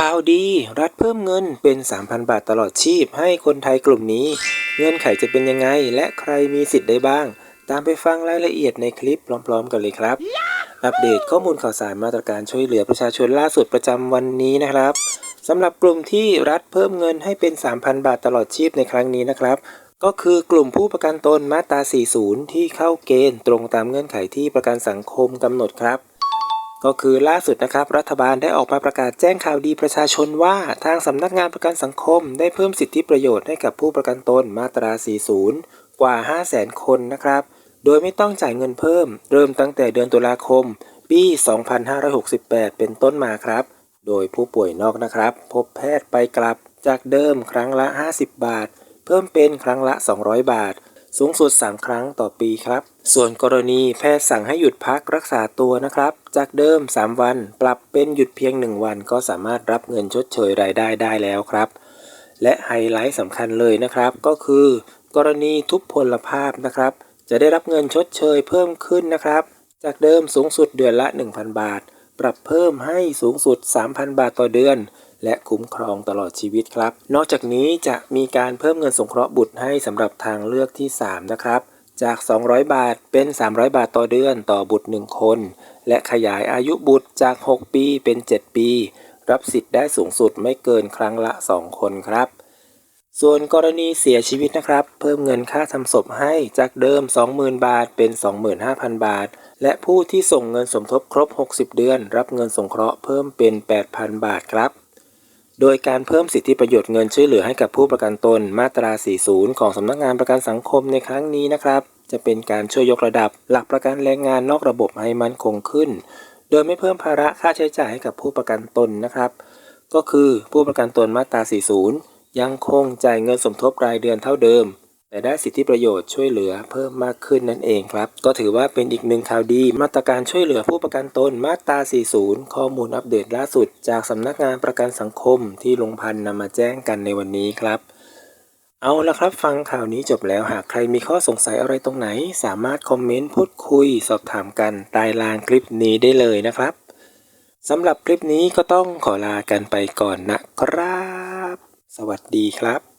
ข่าวดี รัฐเพิ่มเงินเป็น 3,000 บาทตลอดชีพให้คนไทยกลุ่มนี้ เงื่อนไขจะเป็นยังไง และใครมีสิทธิ์ได้บ้าง ตามไปฟังรายละเอียดในคลิปพร้อม ๆ กันเลยครับ อัปเดตข้อมูลข่าวสารมาตรการช่วยเหลือประชาชนล่าสุดประจำวันนี้นะครับสำหรับกลุ่มที่รัฐเพิ่มเงินให้เป็น 3,000 บาทตลอดชีพในครั้งนี้นะครับ ก็คือกลุ่มผู้ประกันตนมาตรา 40 ที่เข้าเกณฑ์ตรงตามเงื่อนไขที่ประกันสังคมกำหนดครับ ก็คือล่าสุดนะครับ รัฐบาลได้ออกมาประกาศแจ้งข่าวดีประชาชนว่า ทางสำนักงานประกันสังคม ได้เพิ่มสิทธิประโยชน์ให้กับผู้ประกันตนมาตรา 40 กว่า 500,000คนนะครับ โดยไม่ต้องจ่ายเงินเพิ่ม เริ่มตั้งแต่เดือนตุลาคม ปี 2568 เป็นต้นมาครับ โดยผู้ป่วยนอกนะครับ พบแพทย์ไปกลับจากเดิมครั้งละ 50 บาท เพิ่มเป็นครั้งละ 200 บาท สูงสุด 3 ครั้งต่อปีครับ ส่วนกรณีแพทย์สั่งให้หยุดพักรักษาตัวนะครับ จากเดิม 3 วันปรับเป็นหยุดเพียง 1 วันก็สามารถรับเงินชดเชยรายได้ได้แล้วครับ และไฮไลท์สำคัญเลยนะครับ ก็คือ กรณีทุพพลภาพนะครับ จะได้รับเงินชดเชยเพิ่มขึ้นนะครับ จากเดิมสูงสุดเดือนละ 1,000 บาท ปรับเพิ่มให้สูงสุด 3,000 บาทต่อเดือน และคุ้มครองตลอดชีวิตครับ นอกจากนี้จะมีการเพิ่มเงินสงเคราะห์บุตรให้สำหรับทางเลือกที่ 3 นะครับ จาก 200 บาทเป็น 300 บาทต่อเดือนต่อบุตร 1 คน และขยายอายุบุตรจาก 6 ปีเป็น 7 ปี รับสิทธิ์ได้สูงสุดไม่เกินครั้งละ 2 คนครับส่วนกรณีเสียชีวิตนะครับ เพิ่มเงินค่าทำศพให้จากเดิม 20,000 บาทเป็น 25,000 บาท และผู้ที่ส่งเงินสมทบครบ 60 เดือน รับเงินสงเคราะห์เพิ่มเป็น 8,000 บาทครับ โดยการเพิ่มสิทธิประโยชน์เงินช่วยเหลือให้กับผู้ประกันตนมาตรา 40 ของสำนักงานประกันสังคมในครั้งนี้นะครับ จะเป็นการช่วยยกระดับ หลักประกันแรงงานนอกระบบให้มั่นคงขึ้น โดยไม่เพิ่มภาระค่าใช้จ่ายให้กับผู้ประกันตนนะครับ ก็คือผู้ประกันตนมาตรา 40 ยังคงจ่ายเงินสมทบรายเดือนเท่าเดิม แต่ได้สิทธิประโยชน์ช่วยเหลือเพิ่มมากขึ้นนั่นเองครับ ก็ถือว่าเป็นอีกหนึ่งข่าวดี มาตรการช่วยเหลือผู้ประกันตนมาตรา 40 ข้อมูลอัปเดตล่าสุด จากสำนักงานประกันสังคมที่ลงพันนำมาแจ้งกันในวันนี้ครับ เอาละครับฟังข่าวนี้จบแล้วหากใครมีข้อสงสัยอะไรตรงไหน สามารถคอมเมนต์พูดคุย สอบถามกันใต้ล่างคลิปนี้ได้เลยนะครับสำหรับคลิปนี้ก็ต้องขอลากันไปก่อนนะครับ สวัสดีครับ